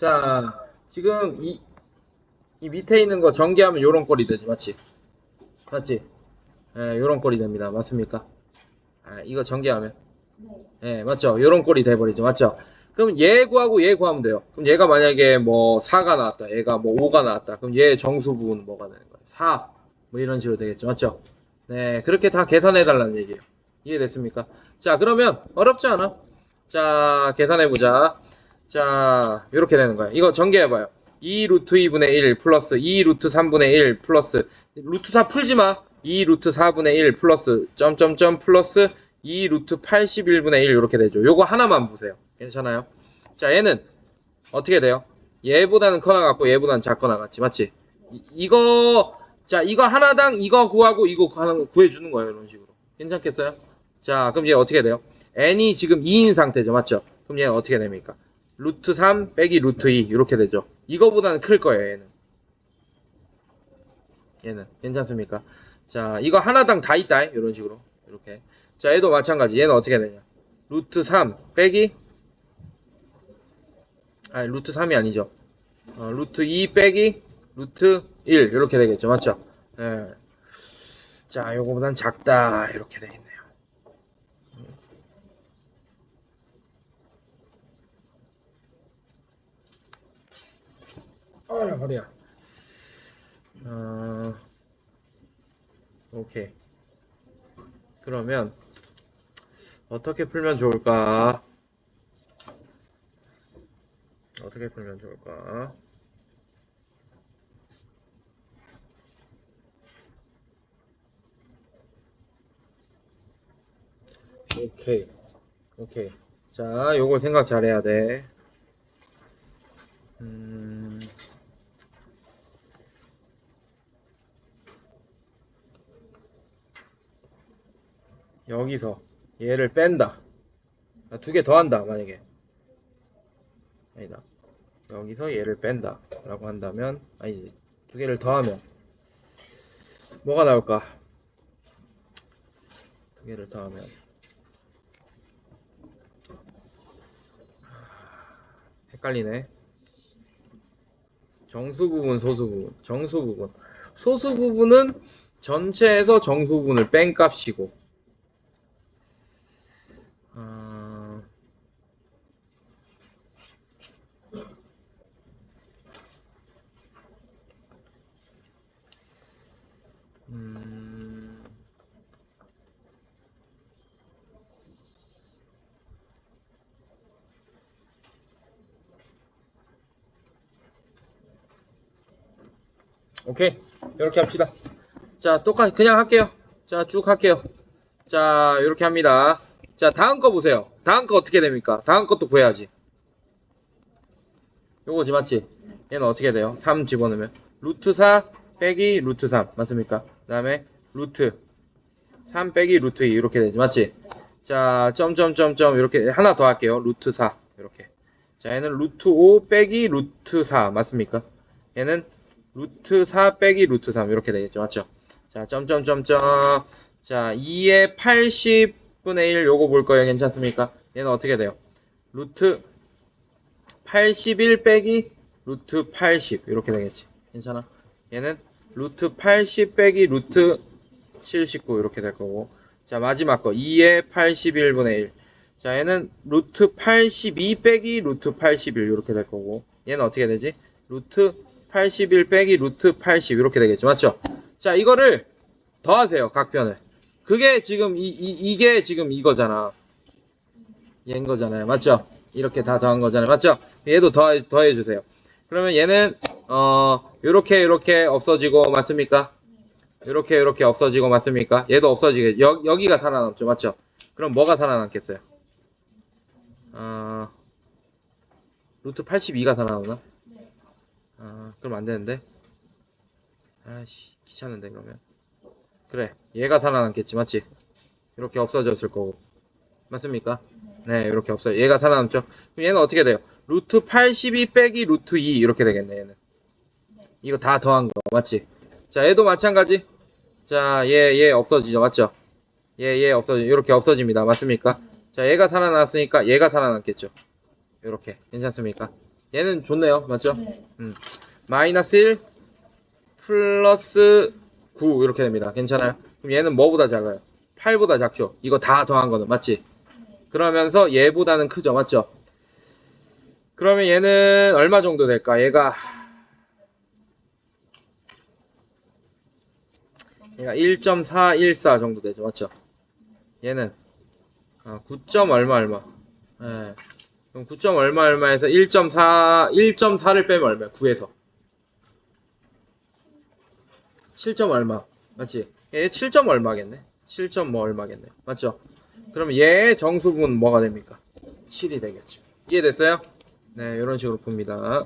자, 지금 이, 이 밑에 있는 거 전개하면 요런 꼴이 되지, 맞지? 맞지? 예, 요런 꼴이 됩니다. 맞습니까? 아, 이거 전개하면. 예, 맞죠? 요런 꼴이 돼버리죠. 맞죠? 그럼 얘 구하고 얘 구하면 돼요. 그럼 얘가 만약에 뭐 4가 나왔다. 얘가 뭐 5가 나왔다. 그럼 얘 정수 부분 뭐가 되는 거예요? 4. 뭐 이런 식으로 되겠죠. 맞죠? 네, 그렇게 다 계산해 달라는 얘기예요. 이해됐습니까? 자, 그러면 어렵지 않아? 자, 계산해 보자. 자, 이렇게 되는 거야. 이거 전개해 봐요. 2 루트 2분의 1 플러스 2 루트 3분의 1 플러스 루트 4 풀지 마. 2 루트 4분의 1 플러스 점점점 플러스 2 루트 81분의 1 이렇게 되죠. 요거 하나만 보세요. 괜찮아요? 자, 얘는 어떻게 돼요? 얘보다는 커나 같고 얘보다는 작거나 같지. 맞지? 이, 이거 자, 이거 하나당 이거 구하고 이거 구해 주는 거예요. 이런 식으로. 괜찮겠어요? 자, 그럼 얘 어떻게 돼요? n이 지금 2인 상태죠. 맞죠? 그럼 얘는 어떻게 됩니까? 루트 3 빼기 루트 2 이렇게 되죠. 이거보다는 클 거예요, 얘는. 얘는 괜찮습니까? 자, 이거 하나당 다 있다. 이런 식으로. 이렇게. 자, 얘도 마찬가지. 얘는 어떻게 되냐? 루트 3 빼기 아니, 루트 3이 아니죠. 어, 루트 2 빼기 루트 1 이렇게 되겠죠. 맞죠? 예. 자, 요거보단 작다. 이렇게 되겠네 요. 어휴, 허리야. 어, 오케이. 그러면 어떻게 풀면 좋을까? 어떻게 풀면 좋을까? 오케이. 오케이. 자, 요걸 생각 잘해야 돼. 여기서 얘를 뺀다. 아, 두개 더 한다, 만약에. 아니다. 여기서 얘를 뺀다. 라고 한다면, 아니, 두 개를 더하면, 뭐가 나올까? 두 개를 더하면, 헷갈리네. 정수 부분, 소수 부분. 정수 부분. 소수 부분은 전체에서 정수 부분을 뺀 값이고, 오케이. 이렇게 합시다. 자, 똑같이, 그냥 할게요. 자, 쭉 할게요. 자, 이렇게 합니다. 자, 다음 거 보세요. 다음 거 어떻게 됩니까? 다음 것도 구해야지. 요거지, 맞지? 얘는 어떻게 돼요? 3 집어넣으면. 루트 4 빼기 루트 3. 맞습니까? 그 다음에 루트 3 빼기 루트 2. 이렇게 되지, 맞지? 자, 점점점점 이렇게 하나 더 할게요. 루트 4. 이렇게. 자, 얘는 루트 5 빼기 루트 4. 맞습니까? 얘는 루트 4 빼기 루트 3. 이렇게 되겠죠. 맞죠? 자, 점점점점. 자, 2의 80분의 1 요거 볼 거예요. 괜찮습니까? 얘는 어떻게 돼요? 루트 81 빼기 루트 80 이렇게 되겠지. 괜찮아? 얘는 루트 80 빼기 루트 79 이렇게 될 거고. 자, 마지막 거 2의 81분의 1. 자, 얘는 루트 82 빼기 루트 81 이렇게 될 거고. 얘는 어떻게 되지? 루트 81 빼기 루트 80 이렇게 되겠죠. 맞죠? 자, 이거를 더하세요. 각 변을. 그게 지금 이, 이, 게 지금 이거잖아. 얘인 거잖아요. 맞죠? 이렇게 다 더한 거잖아요. 맞죠? 얘도 더, 더해 주세요. 그러면 얘는 어, 요렇게 요렇게 없어지고 맞습니까? 요렇게 요렇게 없어지고 맞습니까? 얘도 없어지게 여, 여기가 살아남죠. 맞죠? 그럼 뭐가 살아남겠어요? 어, 루트 82가 살아남나? 아, 그럼 안 되는데. 아씨, 귀찮은데 그러면. 그래, 얘가 살아남겠지, 맞지? 이렇게 없어졌을 거고. 맞습니까? 네, 이렇게 없어요. 얘가 살아남죠? 그럼 얘는 어떻게 돼요? 루트 82 빼기 루트 2 이렇게 되겠네, 얘는. 이거 다 더한 거, 맞지? 자, 얘도 마찬가지. 자, 얘, 얘 없어지죠, 맞죠? 얘, 얘 없어지, 이렇게 없어집니다. 맞습니까? 자, 얘가 살아났으니까 얘가 살아남겠죠. 이렇게. 괜찮습니까? 얘는 좋네요. 맞죠? 네. 마이너스 1 플러스 9 이렇게 됩니다. 괜찮아요? 그럼 얘는 뭐보다 작아요? 8보다 작죠? 이거 다 더한 거는 맞지? 그러면서 얘보다는 크죠? 맞죠? 그러면 얘는 얼마 정도 될까? 얘가 얘가 1.414 정도 되죠? 맞죠? 얘는 아, 9. 얼마 얼마 예. 그럼 9. 얼마 얼마에서 1.4 1.4를 빼면 얼마야? 9에서 7점 얼마 맞지? 얘 7점 얼마겠네 7점 뭐 얼마겠네 맞죠? 그럼 얘의 정수분 뭐가 됩니까? 7이 되겠죠 이해됐어요? 네 이런 식으로 봅니다